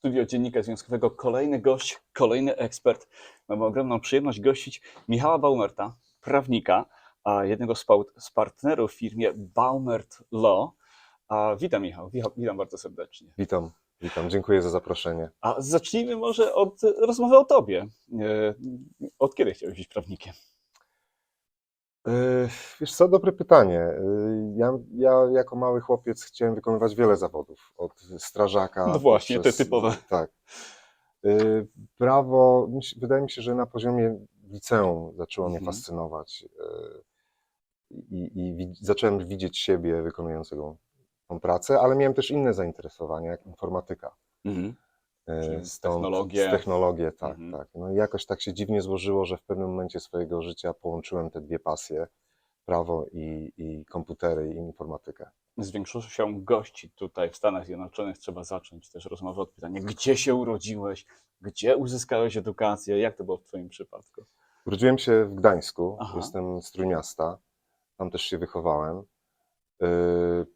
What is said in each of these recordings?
studio Dziennika Związkowego kolejny gość, kolejny ekspert. Mamy ogromną przyjemność gościć Michała Baumerta, prawnika, a jednego z, z partnerów w firmie Baumert Law. A witam Michał, witam, bardzo serdecznie. Witam, witam. Dziękuję za zaproszenie. A zacznijmy może od rozmowy o tobie. E, Od kiedy chciałeś być prawnikiem? Yy, Wiesz co, dobre pytanie. Yy, Ja, ja jako mały chłopiec chciałem wykonywać wiele zawodów. Od strażaka. No właśnie, te poprzez- typowe. Tak. Yy, Prawo, myśl- wydaje mi się, że na poziomie liceum zaczęło mnie Mhm. fascynować. Yy, I, i wi- zacząłem widzieć siebie wykonującego tą pracę, ale miałem też inne zainteresowania, jak informatyka. Mhm. E, Czyli Stąd, technologie. Z technologię, tak, Mhm. tak. No i jakoś tak się dziwnie złożyło, że w pewnym momencie swojego życia połączyłem te dwie pasje, prawo i, i komputery i informatykę. Z większością gości tutaj w Stanach Zjednoczonych trzeba zacząć też rozmowę od pytania, gdzie się urodziłeś, gdzie uzyskałeś edukację, jak to było w twoim przypadku? Urodziłem się w Gdańsku, Aha. jestem z Trójmiasta, tam też się wychowałem. Y,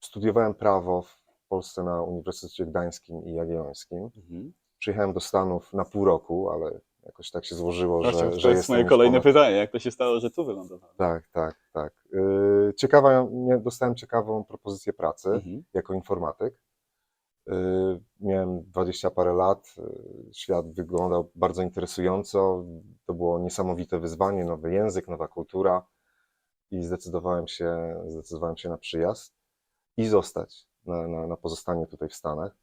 Studiowałem prawo w Polsce na Uniwersytecie Gdańskim i Jagiellońskim. Mhm. Przyjechałem do Stanów na pół roku, ale jakoś tak się złożyło, Właśnie, że, to że jest moje kolejne ponad- pytanie, jak to się stało, że tu wylądowałeś? Tak, tak, tak. Yy, Ciekawa, dostałem ciekawą propozycję pracy Mhm. jako informatyk. Yy, Miałem dwadzieścia parę lat, yy, świat wyglądał bardzo interesująco, to było niesamowite wyzwanie, nowy język, nowa kultura i zdecydowałem się, zdecydowałem się na przyjazd i zostać, na, na, na pozostanie tutaj w Stanach.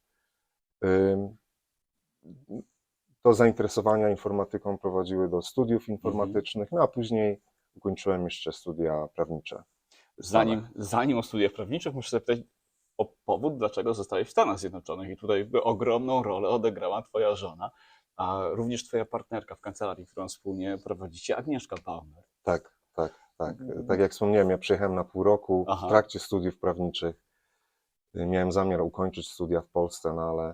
To zainteresowania informatyką prowadziły do studiów informatycznych, no a później ukończyłem jeszcze studia prawnicze. Zanim, zanim o studiach prawniczych, muszę zapytać o powód, dlaczego zostałeś w Stanach Zjednoczonych i tutaj ogromną rolę odegrała twoja żona, a również twoja partnerka w kancelarii, którą wspólnie prowadzicie, Agnieszka Baumer. Tak, tak, tak. Mhm. Tak jak wspomniałem, ja przyjechałem na pół roku Aha. w trakcie studiów prawniczych. Miałem zamiar ukończyć studia w Polsce, no ale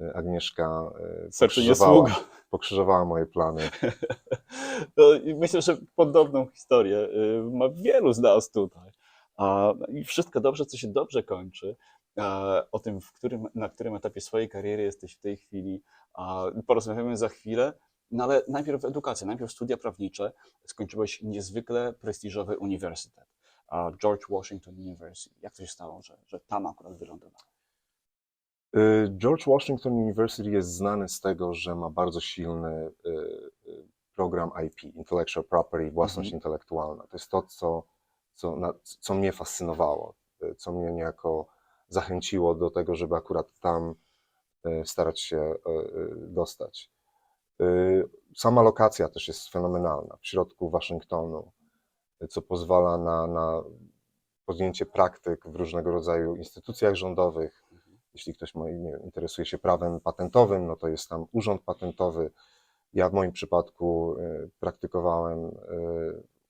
y, Agnieszka y, pokrzyżowała, pokrzyżowała moje plany. No, myślę, że podobną historię y, ma wielu z nas tutaj. A, I wszystko dobrze, co się dobrze kończy. A, O tym, którym, na którym etapie swojej kariery jesteś w tej chwili, a, porozmawiamy za chwilę. No ale najpierw edukacja, najpierw studia prawnicze. Skończyłeś niezwykle prestiżowy uniwersytet, George Washington University. Jak to się stało, że, że tam akurat wylądowałeś? Y, George Washington University jest znany z tego, że ma bardzo silny y, y, program IP, Intellectual Property, własność Mhm. intelektualna. To jest to, co, co, na, co mnie fascynowało, co mnie niejako zachęciło do tego, żeby akurat tam starać się dostać. Sama lokacja też jest fenomenalna, w środku Waszyngtonu, co pozwala na, na podjęcie praktyk w różnego rodzaju instytucjach rządowych, jeśli ktoś ma, nie interesuje się prawem patentowym, no to jest tam urząd patentowy. Ja w moim przypadku y, praktykowałem y,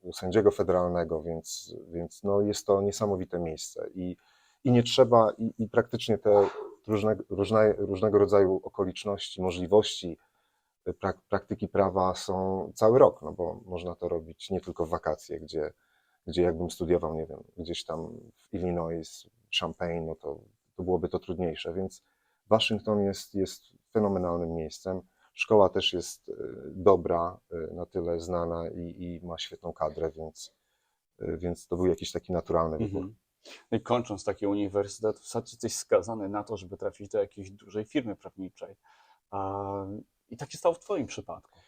u sędziego federalnego, więc, więc no jest to niesamowite miejsce. I, i nie trzeba, i, i praktycznie te różne, różne, różnego rodzaju okoliczności, możliwości prak, praktyki prawa są cały rok, no bo można to robić nie tylko w wakacje, gdzie, gdzie jakbym studiował, nie wiem, gdzieś tam w Illinois, Champaign, no to to byłoby to trudniejsze, więc Waszyngton jest, jest fenomenalnym miejscem. Szkoła też jest y, dobra, y, na tyle znana i, i ma świetną kadrę, więc, y, więc to był jakiś taki naturalny wybór. Mhm. No i kończąc taki uniwersytet, w zasadzie jesteś skazany na to, żeby trafić do jakiejś dużej firmy prawniczej. A, I tak się stało w Twoim przypadku.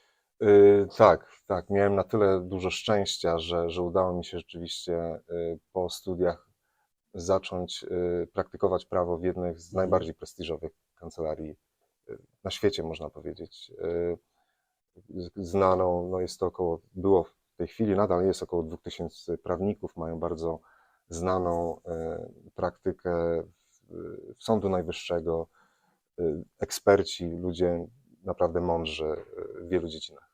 Y, tak, tak. Miałem na tyle dużo szczęścia, że, że udało mi się rzeczywiście y, po studiach zacząć y, praktykować prawo w jednej z Mhm. najbardziej prestiżowych kancelarii y, na świecie, można powiedzieć. Y, z- Znaną, no jest to około, było w tej chwili, nadal jest około 2000 prawników, mają bardzo znaną y, praktykę w, w Sądu Najwyższego, y, eksperci, ludzie naprawdę mądrzy y, w wielu dziedzinach.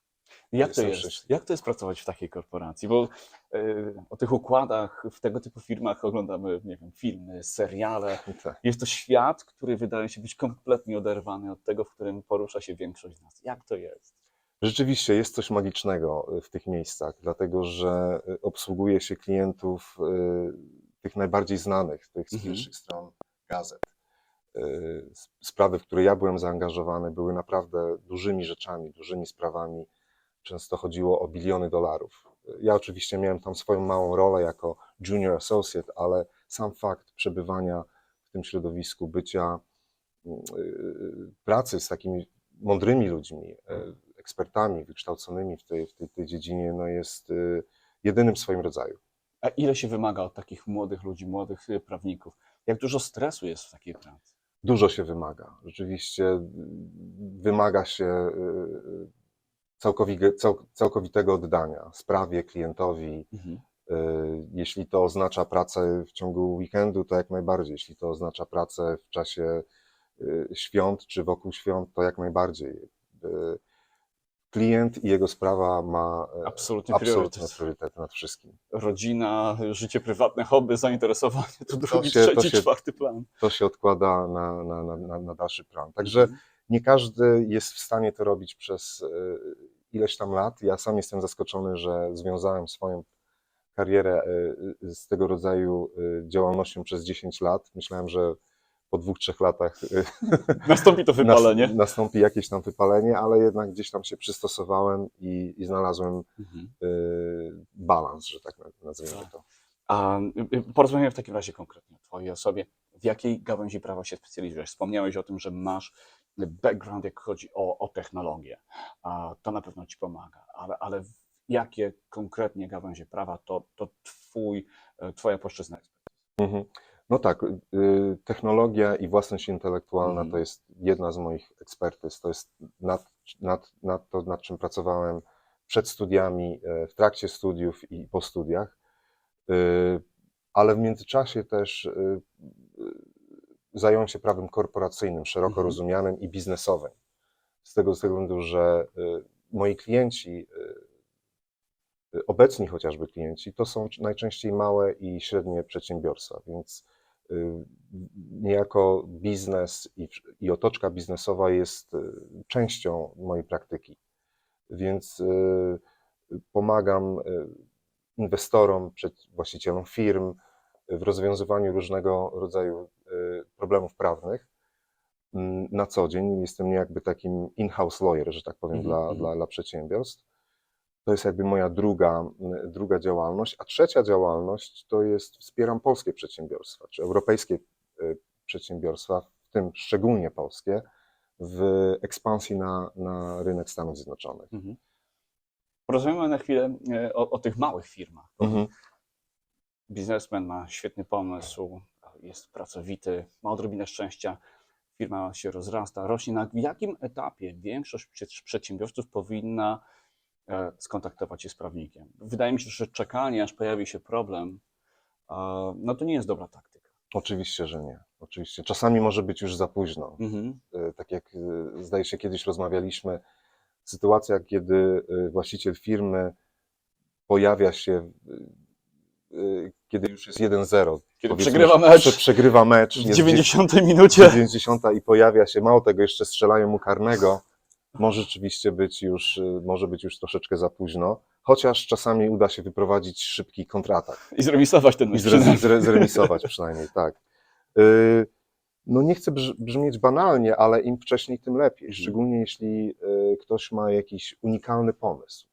Jak to jest? Jak to jest pracować w takiej korporacji? Bo y, o tych układach w tego typu firmach oglądamy, nie wiem, filmy, seriale. Tak. Jest to świat, który wydaje się być kompletnie oderwany od tego, w którym porusza się większość z nas. Jak to jest? Rzeczywiście jest coś magicznego y, w tych miejscach, dlatego że obsługuje się klientów y, tych najbardziej znanych, tych z Mhm. pierwszych stron gazet. Y, sprawy, w które ja byłem zaangażowany, były naprawdę dużymi rzeczami, dużymi sprawami. Często chodziło o biliony dolarów. Ja oczywiście miałem tam swoją małą rolę jako junior associate, ale sam fakt przebywania w tym środowisku, bycia, y, pracy z takimi mądrymi ludźmi, y, ekspertami wykształconymi w tej, w tej, tej dziedzinie, no jest y, jedynym w swoim rodzaju. A ile się wymaga od takich młodych ludzi, młodych y, prawników? Jak dużo stresu jest w takiej pracy? Dużo się wymaga. Rzeczywiście y, wymaga się y, całkowi- cał- całkowitego oddania sprawie, klientowi. Mhm. Y, Jeśli to oznacza pracę w ciągu weekendu, to jak najbardziej. Jeśli to oznacza pracę w czasie świąt czy wokół świąt, to jak najbardziej. Klient i jego sprawa ma e, Absolutny absolutny priorytet. nad wszystkim. Rodzina, życie prywatne, hobby, zainteresowanie to drugi, się- to trzeci, się- czwarty plan. To się odkłada na, na, na, na, dalszy plan. Także Mhm. nie każdy jest w stanie to robić przez e, ileś tam lat. Ja sam jestem zaskoczony, że związałem swoją karierę e, z tego rodzaju działalnością przez 10 lat. Myślałem, że po dwóch, trzech latach e, Nastąpi to wypalenie. nas- nastąpi jakieś tam wypalenie, ale jednak gdzieś tam się przystosowałem i, i znalazłem Mhm. e, balans, że tak nazwijmy Tak. to. A y, y, porozmawiamy w takim razie konkretnie o Twojej osobie. W jakiej gałęzi prawa się specjalizujesz? Wspomniałeś o tym, że masz background, jak chodzi o, o technologię. A to na pewno Ci pomaga, ale, ale w jakie konkretnie gałęzie prawa to, to twój, e, Twoja płaszczyzna ekspertyzy? Mhm. No tak, y, technologia i własność intelektualna Mhm. to jest jedna z moich ekspertyz. To jest nad, nad, nad to, nad czym pracowałem przed studiami, e, w trakcie studiów i po studiach. Y, Ale w międzyczasie też y, zająłem się prawem korporacyjnym, szeroko Mhm. rozumianym i biznesowym. Z tego, względu, że moi klienci, obecni chociażby klienci, to są najczęściej małe i średnie przedsiębiorstwa, więc niejako biznes i, i otoczka biznesowa jest y, częścią mojej praktyki. Więc y, pomagam y, inwestorom, właścicielom firm w rozwiązywaniu różnego rodzaju y, problemów prawnych mm, na co dzień. Jestem jakby takim in-house lawyer, że tak powiem, Mhm, dla, mhm. dla, dla przedsiębiorstw. To jest jakby moja druga, druga działalność. A trzecia działalność to jest wspieram polskie przedsiębiorstwa, czy europejskie y, przedsiębiorstwa, w tym szczególnie polskie, w ekspansji na, na rynek Stanów Zjednoczonych. Mhm. Porozmawiamy na chwilę e, o, o tych małych firmach. Mhm. Biznesmen ma świetny pomysł, jest pracowity, ma odrobinę szczęścia, firma się rozrasta, rośnie. Na jakim etapie większość przed- przedsiębiorców powinna skontaktować się z prawnikiem? Wydaje mi się, że czekanie, aż pojawi się problem, e, no to nie jest dobra taktyka. Oczywiście, że nie. Oczywiście. Czasami może być już za późno. Mhm. E, tak jak e, zdaje się kiedyś rozmawialiśmy, sytuacja, kiedy e, właściciel firmy pojawia się, e, e, kiedy już jest 1-0. Kiedy przegrywa mecz prze- Przegrywa mecz. w jest 90 dzie- minucie. 90 i pojawia się, mało tego, jeszcze strzelają mu karnego. Może rzeczywiście być już, e, może być już troszeczkę za późno. Chociaż czasami uda się wyprowadzić szybki kontratak. I zremisować ten I mecz. zre, przynajmniej. zre, zremisować przynajmniej, tak. Y, No nie chcę brz- brzmieć banalnie, ale im wcześniej, tym lepiej. Mhm. Szczególnie jeśli y, ktoś ma jakiś unikalny pomysł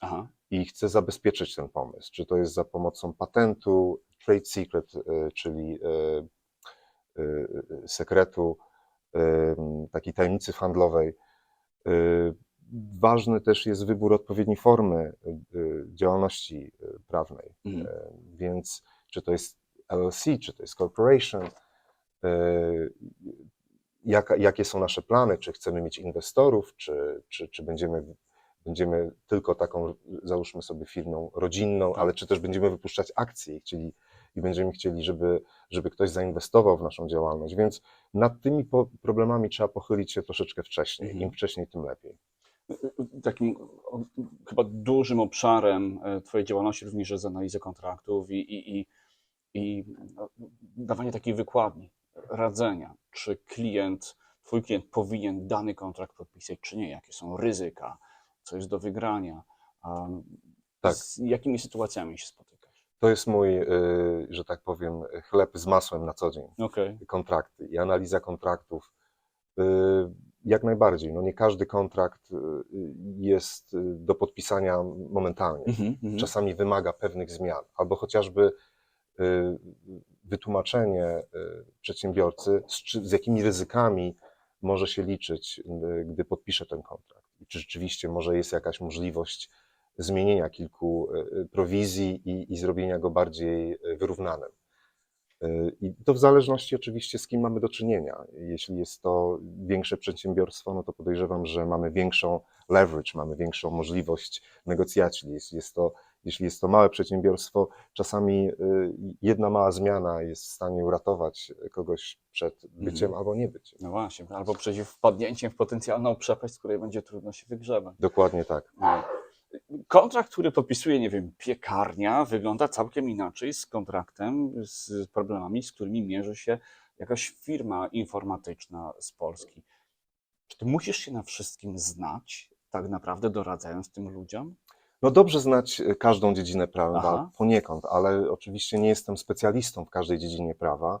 Aha. i chce zabezpieczyć ten pomysł. Czy to jest za pomocą patentu, trade secret, y, czyli y, y, y, sekretu, y, takiej tajemnicy handlowej. Y, Ważny też jest wybór odpowiedniej formy y, działalności y, prawnej. Mhm. Więc czy to jest LLC, czy to jest corporation, jaka, jakie są nasze plany, czy chcemy mieć inwestorów, czy, czy, czy będziemy, będziemy tylko taką, załóżmy sobie, firmą rodzinną, Tak. ale czy też będziemy wypuszczać akcje i, chcieli, i będziemy chcieli, żeby, żeby ktoś zainwestował w naszą działalność. Więc nad tymi problemami trzeba pochylić się troszeczkę wcześniej. Mhm. Im wcześniej, tym lepiej. takim chyba dużym obszarem e, Twojej działalności również jest analiza kontraktów i, i, i, i no, dawanie takiej wykładni, radzenia, czy klient, Twój klient powinien dany kontrakt podpisać, czy nie, jakie są ryzyka, co jest do wygrania, Tak. z jakimi sytuacjami się spotykasz. To jest mój, y, że tak powiem, chleb z masłem na co dzień. Okej. Kontrakty i analiza kontraktów. Y, Jak najbardziej. No nie każdy kontrakt y, jest y, do podpisania momentalnie. Mhm, mhm. Czasami wymaga pewnych zmian, albo chociażby y, wytłumaczenie y, przedsiębiorcy, z, czy- z jakimi ryzykami może się liczyć, y, gdy podpisze ten kontrakt. I czy rzeczywiście może jest jakaś możliwość zmienienia kilku y, y, prowizji i, i zrobienia go bardziej y, wyrównanym. I to w zależności oczywiście z kim mamy do czynienia. Jeśli jest to większe przedsiębiorstwo, no to podejrzewam, że mamy większą leverage, mamy większą możliwość negocjacji. Jeśli jest to, jeśli jest to małe przedsiębiorstwo, czasami jedna mała zmiana jest w stanie uratować kogoś przed byciem albo niebyciem. No właśnie, albo przeciw wpadnięciem w potencjalną przepaść, z której będzie trudno się wygrzebać. Dokładnie tak. No. Kontrakt, który podpisuje, nie wiem, piekarnia, wygląda całkiem inaczej z kontraktem, z problemami, z którymi mierzy się jakaś firma informatyczna z Polski. Czy ty musisz się na wszystkim znać, tak naprawdę doradzając tym ludziom? No dobrze znać y, każdą dziedzinę prawa Aha. poniekąd, ale oczywiście nie jestem specjalistą w każdej dziedzinie prawa.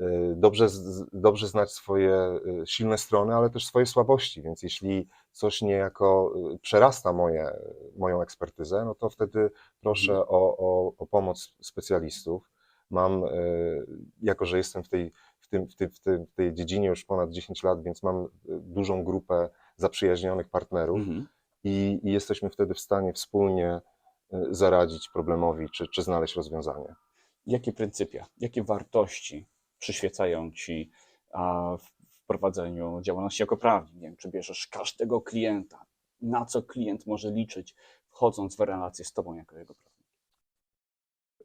Y, Dobrze, dobrze znać swoje y, silne strony, ale też swoje słabości, więc jeśli coś niejako y, przerasta moje, moją ekspertyzę, no to wtedy proszę Mhm. o, o, o pomoc specjalistów. Mam, jako że jestem w tej, w, tym, w, tym, w, tym, w tej dziedzinie już ponad 10 lat, więc mam dużą grupę zaprzyjaźnionych partnerów Mhm. i, i jesteśmy wtedy w stanie wspólnie zaradzić problemowi, czy, czy znaleźć rozwiązanie. Jakie pryncypia, jakie wartości przyświecają ci w prowadzeniu działalności jako prawnik? Nie wiem, czy bierzesz każdego klienta, na co klient może liczyć, wchodząc w relację z tobą jako jego prawnik?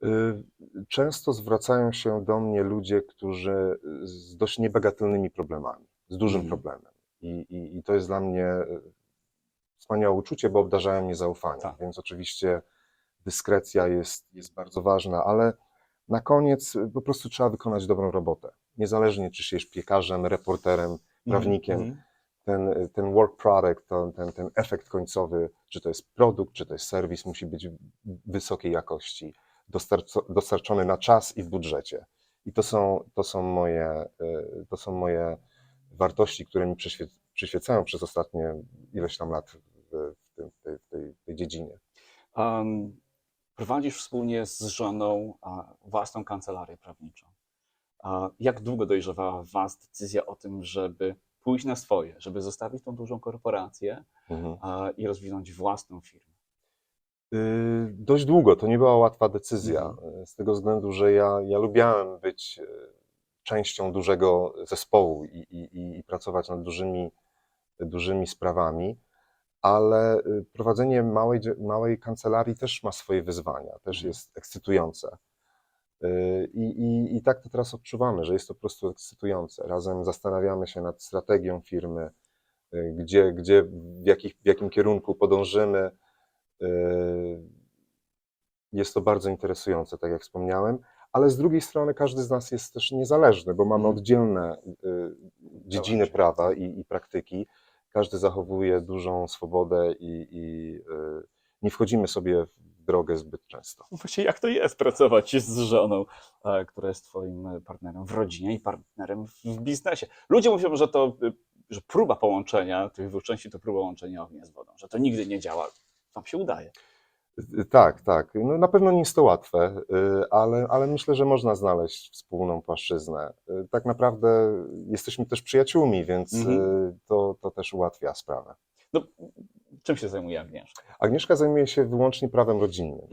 Y, Często zwracają się do mnie ludzie, którzy z dość niebagatelnymi problemami, z dużym Mhm. problemem. I, i, I to jest dla mnie y, wspaniałe uczucie, bo obdarzają mnie zaufaniem. Tak. Więc oczywiście dyskrecja jest, jest bardzo ważna, ale na koniec y, po prostu trzeba wykonać dobrą robotę. Niezależnie, czy się jest piekarzem, reporterem, prawnikiem. Mhm. ten, ten work product, ten, ten, ten efekt końcowy, czy to jest produkt, czy to jest serwis, musi być wysokiej jakości, dostarczony na czas i w budżecie. I to są, to są, moje, y, to są moje wartości, które mi przyświe, przyświecają przez ostatnie ileś tam lat w, w, tym, w, tej, w, tej, w tej dziedzinie. Um, prowadzisz wspólnie z żoną własną kancelarię prawniczą. Jak długo dojrzewała w Was decyzja o tym, żeby pójść na swoje, żeby zostawić tą dużą korporację Mhm. i rozwinąć własną firmę? Y, Dość długo, to nie była łatwa decyzja, Mhm. y, z tego względu, że ja, ja lubiałem być y, częścią dużego zespołu i, i, i- i pracować nad dużymi, dużymi sprawami, ale y, prowadzenie małej, małej kancelarii też ma swoje wyzwania, też Mhm. jest ekscytujące. Y, I, i, I tak to teraz odczuwamy, że jest to po prostu ekscytujące. Razem zastanawiamy się nad strategią firmy, y, gdzie, gdzie w, jakich, w jakim kierunku podążymy. Jest to bardzo interesujące, tak jak wspomniałem, ale z drugiej strony każdy z nas jest też niezależny, bo mamy Mhm. oddzielne dziedziny prawa i, i praktyki. Każdy zachowuje dużą swobodę i, i y, nie wchodzimy sobie w drogę zbyt często. Właśnie jak to jest pracować z żoną, e, która jest Twoim partnerem w rodzinie i partnerem w w biznesie? Ludzie mówią, że to y, że próba połączenia tych dwóch części to próba łączenia ognia z wodą, że to nigdy nie działa. Wam się udaje. Tak, tak. No, na pewno nie jest to łatwe, y, ale, ale myślę, że można znaleźć wspólną płaszczyznę. Y, Tak naprawdę jesteśmy też przyjaciółmi, więc Mhm. y, to, to też ułatwia sprawę. No, czym się zajmuje Agnieszka? Agnieszka zajmuje się wyłącznie prawem rodzinnym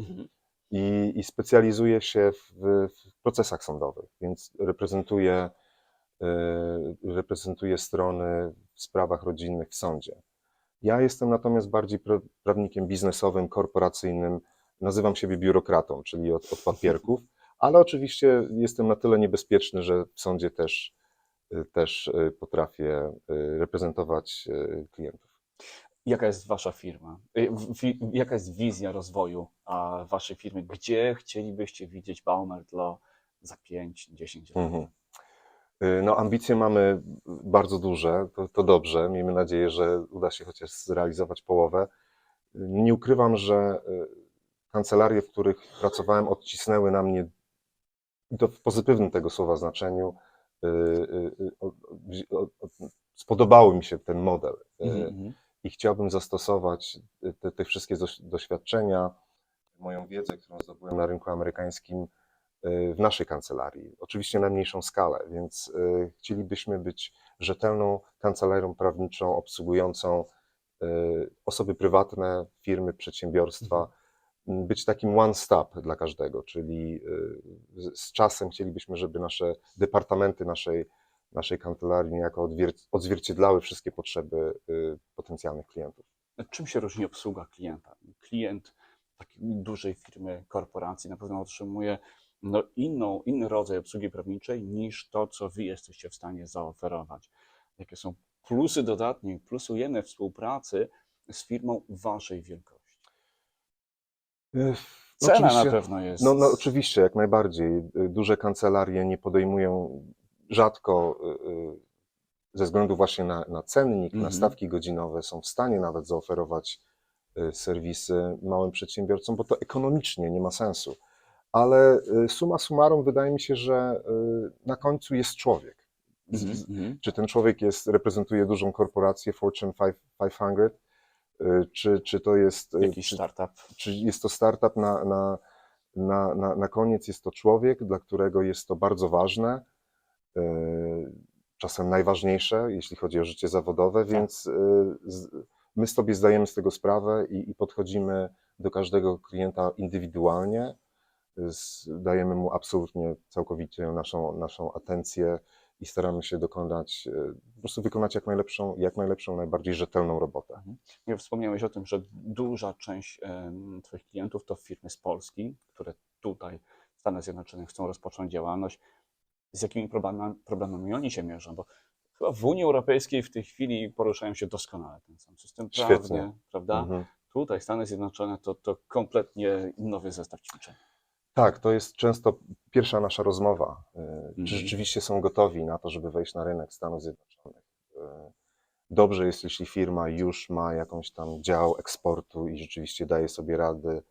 i, i specjalizuje się w, w procesach sądowych, więc reprezentuje, reprezentuje strony w sprawach rodzinnych w sądzie. Ja jestem natomiast bardziej pra- prawnikiem biznesowym, korporacyjnym. Nazywam siebie biurokratą, czyli od, od papierków, ale oczywiście jestem na tyle niebezpieczny, że w sądzie też, y, też y, potrafię y, reprezentować klientów. Jaka jest wasza firma? Jaka jest wizja rozwoju waszej firmy? Gdzie chcielibyście widzieć Baumert Law za 5-10 lat? Mhm. Y, No, ambicje mamy bardzo duże, to, to dobrze. Miejmy nadzieję, że uda się chociaż zrealizować połowę. Y, Nie ukrywam, że y, kancelarie, w których pracowałem, odcisnęły na mnie i to w pozytywnym tego słowa znaczeniu. Spodobały mi się ten model y, Mhm. i chciałbym zastosować te, te wszystkie doś- doświadczenia, moją wiedzę, którą zdobyłem na rynku amerykańskim w naszej kancelarii. Oczywiście na mniejszą skalę, więc y, chcielibyśmy być rzetelną kancelarią prawniczą obsługującą y, osoby prywatne, firmy, przedsiębiorstwa, m, być takim one stop dla każdego, czyli y, z- czasem chcielibyśmy, żeby nasze departamenty naszej, naszej kancelarii niejako odzwierciedlały wszystkie potrzeby y, potencjalnych klientów. Czym się różni obsługa klienta? Klient takiej dużej firmy, korporacji na pewno otrzymuje no, inną, inny rodzaj obsługi prawniczej niż to, co wy jesteście w stanie zaoferować. Jakie są plusy dodatnie, plusy ujemne współpracy z firmą waszej wielkości? Cena na Oczywiście- pewno jest. No, no oczywiście, jak najbardziej. Y, Duże kancelarie nie podejmują rzadko y, ze względu właśnie na, na cennik, na Mhm. stawki godzinowe, są w stanie nawet zaoferować serwisy małym przedsiębiorcom, bo to ekonomicznie nie ma sensu. Ale y, summa summarum wydaje mi się, że y, na końcu jest człowiek. Z- mhm. Czy ten człowiek jest, reprezentuje dużą korporację Fortune 500, y, czy, czy to jest Jakiś czy, startup. czy jest to startup na, na, na, na, na koniec jest to człowiek, dla którego jest to bardzo ważne, czasem najważniejsze, jeśli chodzi o życie zawodowe, więc yy, z, my sobie zdajemy z tego sprawę i, i podchodzimy do każdego klienta indywidualnie, dajemy mu absolutnie całkowicie naszą, naszą atencję i staramy się dokonać, yy, po prostu wykonać jak najlepszą, jak najlepszą, najbardziej rzetelną robotę. Nie wspomniałeś o tym, że duża część em, Twoich klientów to firmy z Polski, które tutaj w Stanach Zjednoczonych chcą rozpocząć działalność. Z jakimi problemami, problemami oni się mierzą? Bo chyba w Unii Europejskiej w tej chwili poruszają się doskonale ten sam system Świetnie. prawny, prawda? Mhm. Tutaj Stany Zjednoczone to, to kompletnie nowy zestaw ćwiczeń. Tak, to jest często pierwsza nasza rozmowa. y, Mhm. Czy rzeczywiście są gotowi na to, żeby wejść na rynek Stanów Zjednoczonych? Y, Dobrze jest, jeśli firma już ma jakąś tam dział eksportu i rzeczywiście daje sobie rady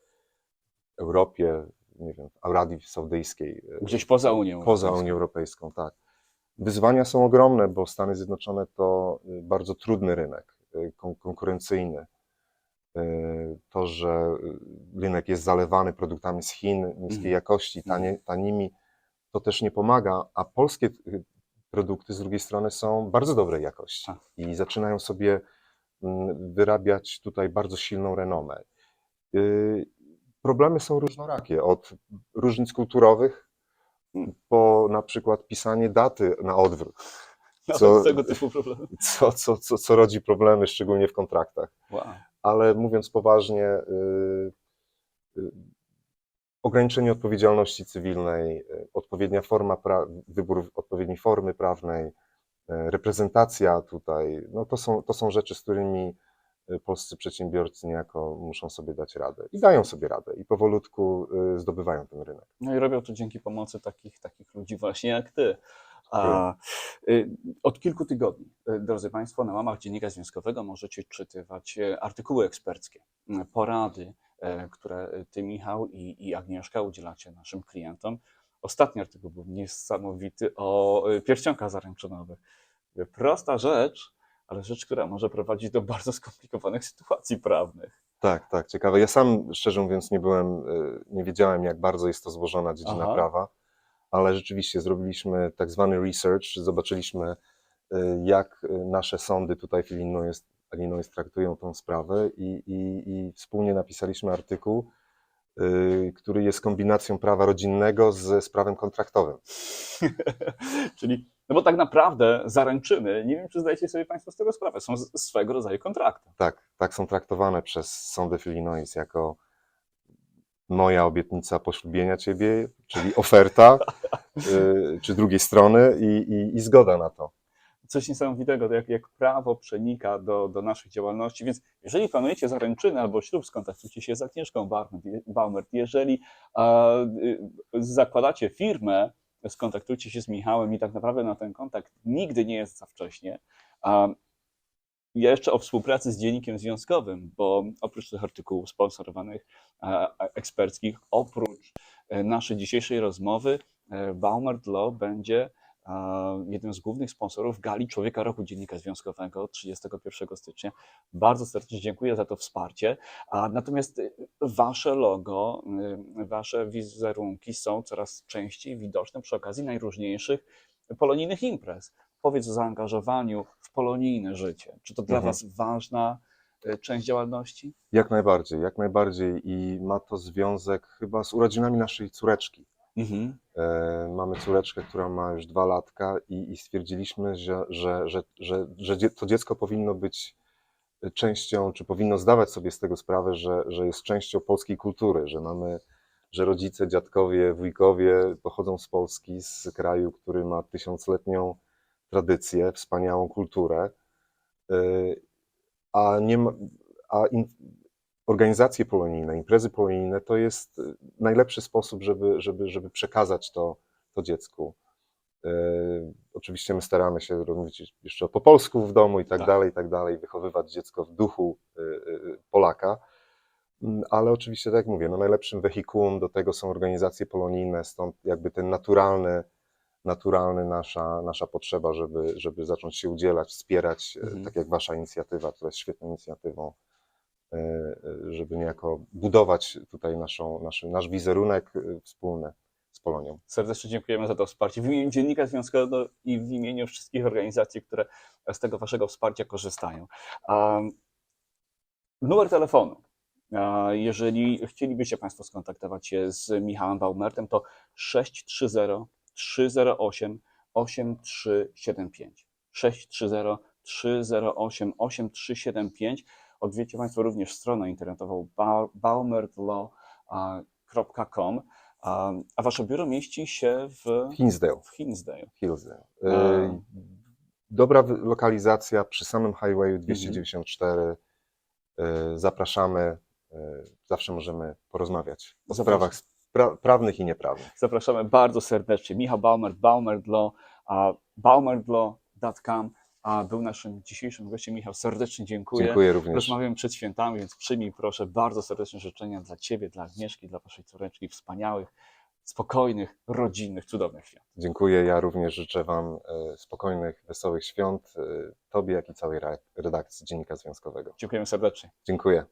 Europie, nie wiem, Arabii Saudyjskiej, y, Gdzieś poza Unią poza. Unią Europejską, tak. Wyzwania są ogromne, bo Stany Zjednoczone to bardzo trudny rynek, kon- konkurencyjny. Y, To, że y, rynek jest zalewany produktami z Chin niskiej Mhm. jakości, tanie, tanimi, to też nie pomaga, a polskie y, produkty z drugiej strony są bardzo dobrej jakości Tak. i zaczynają sobie mm, wyrabiać tutaj bardzo silną renomę. Problemy są różnorakie, od różnic kulturowych po na przykład pisanie daty na odwrót, co- tego typu problemy. co, co, co, co rodzi problemy, szczególnie w kontraktach. Wow. Ale mówiąc poważnie, y, y, ograniczenie odpowiedzialności cywilnej, y, odpowiednia forma, wybór odpowiedniej formy prawnej, reprezentacja tutaj, no to są, to są rzeczy, z którymi polscy przedsiębiorcy niejako muszą sobie dać radę. I dają sobie radę i powolutku zdobywają ten rynek. No i robią to dzięki pomocy takich, takich ludzi właśnie jak ty. A, y, od kilku tygodni, y, drodzy Państwo, na łamach Dziennika Związkowego możecie czytywać y, artykuły eksperckie, porady, które ty, Michał i, i Agnieszka udzielacie naszym klientom. Ostatni artykuł był niesamowity o pierścionkach zaręczynowych. Prosta rzecz, ale rzecz, która może prowadzić do bardzo skomplikowanych sytuacji prawnych. Tak, tak, ciekawe. Ja sam, szczerze mówiąc, nie byłem, nie wiedziałem, jak bardzo jest to złożona dziedzina Aha. prawa, ale rzeczywiście zrobiliśmy tak zwany research, zobaczyliśmy, y, jak y, nasze sądy tutaj w Illinois, Illinois traktują tą sprawę i, i, i wspólnie napisaliśmy artykuł, y, który jest kombinacją prawa rodzinnego z prawem kontraktowym. Czyli, no bo tak naprawdę zaręczyny, nie wiem, czy zdajecie sobie Państwo z tego sprawę, są z- swego rodzaju kontraktem. Tak, tak są traktowane przez sądy w Illinois jako moja obietnica poślubienia ciebie, czyli oferta, y, czy drugiej strony i, i, i zgoda na to. Coś niesamowitego, jak, jak prawo przenika do, do naszych działalności. Więc jeżeli planujecie zaręczyny albo ślub, skontaktujcie się z Agnieszką Baumert. Jeżeli y, zakładacie firmę, skontaktujcie się z Michałem i tak naprawdę na ten kontakt nigdy nie jest za wcześnie. Jeszcze o współpracy z Dziennikiem Związkowym, bo oprócz tych artykułów sponsorowanych, e, e, eksperckich, oprócz e, naszej dzisiejszej rozmowy, Baumert Law będzie jednym z głównych sponsorów Gali Człowieka Roku Dziennika Związkowego 31 stycznia. Bardzo serdecznie dziękuję za to wsparcie. A natomiast wasze logo, wasze wizerunki są coraz częściej widoczne przy okazji najróżniejszych polonijnych imprez. Powiedz o zaangażowaniu w polonijne życie. Czy to dla Mhm. was ważna y, część działalności? Jak najbardziej, jak najbardziej i ma to związek chyba z urodzinami naszej córeczki. Mhm. E, Mamy córeczkę, która ma już dwa latka i, i stwierdziliśmy, że, że, że, że, że to dziecko powinno być częścią, czy powinno zdawać sobie z tego sprawę, że, że jest częścią polskiej kultury, że mamy, że rodzice, dziadkowie, wujkowie pochodzą z Polski, z kraju, który ma tysiącletnią tradycję, wspaniałą kulturę, E, a nie ma, a in, organizacje polonijne, imprezy polonijne to jest y, najlepszy sposób, żeby, żeby, żeby przekazać to, to dziecku. E, oczywiście my staramy się robić jeszcze po polsku w domu i tak, Tak. dalej, i tak dalej, wychowywać dziecko w duchu y, y, Polaka. Mm, Ale oczywiście, tak jak mówię, no najlepszym wehikułem do tego są organizacje polonijne, stąd jakby ten naturalny, naturalny nasza, nasza potrzeba, żeby, żeby zacząć się udzielać, wspierać, e, Mhm. tak jak wasza inicjatywa, która jest świetną inicjatywą, e, e, żeby niejako budować tutaj naszą, nasz, nasz wizerunek wspólny z Polonią. Serdecznie dziękujemy za to wsparcie w imieniu Dziennika Związkowego i w imieniu wszystkich organizacji, które z tego waszego wsparcia korzystają. Um, numer telefonu. Jeżeli chcielibyście Państwo skontaktować się z Michałem Baumertem, to 630 308 8375. 630 308 8375. Odwiedźcie Państwo również stronę internetową ba- baumertlaw.com. A a Wasze biuro mieści się w, Hinsdale. w Hinsdale. Hillsdale. E, Dobra wy- lokalizacja przy samym Highwayu 294. E, Zapraszamy. e, Zawsze możemy porozmawiać o Zapraszam. sprawach spra- prawnych i nieprawnych. Zapraszamy bardzo serdecznie. Michał a baumertlaw.com a był naszym dzisiejszym gościem. Michał, serdecznie dziękuję. Dziękuję również. Rozmawiamy przed świętami, więc przyjmij proszę bardzo serdeczne życzenia dla Ciebie, dla Agnieszki, dla Waszej córeczki, wspaniałych, spokojnych, rodzinnych, cudownych świąt. Dziękuję. Ja również życzę Wam e, spokojnych, wesołych świąt. e, Tobie, jak i całej re- redakcji Dziennika Związkowego. Dziękujemy serdecznie. Dziękuję.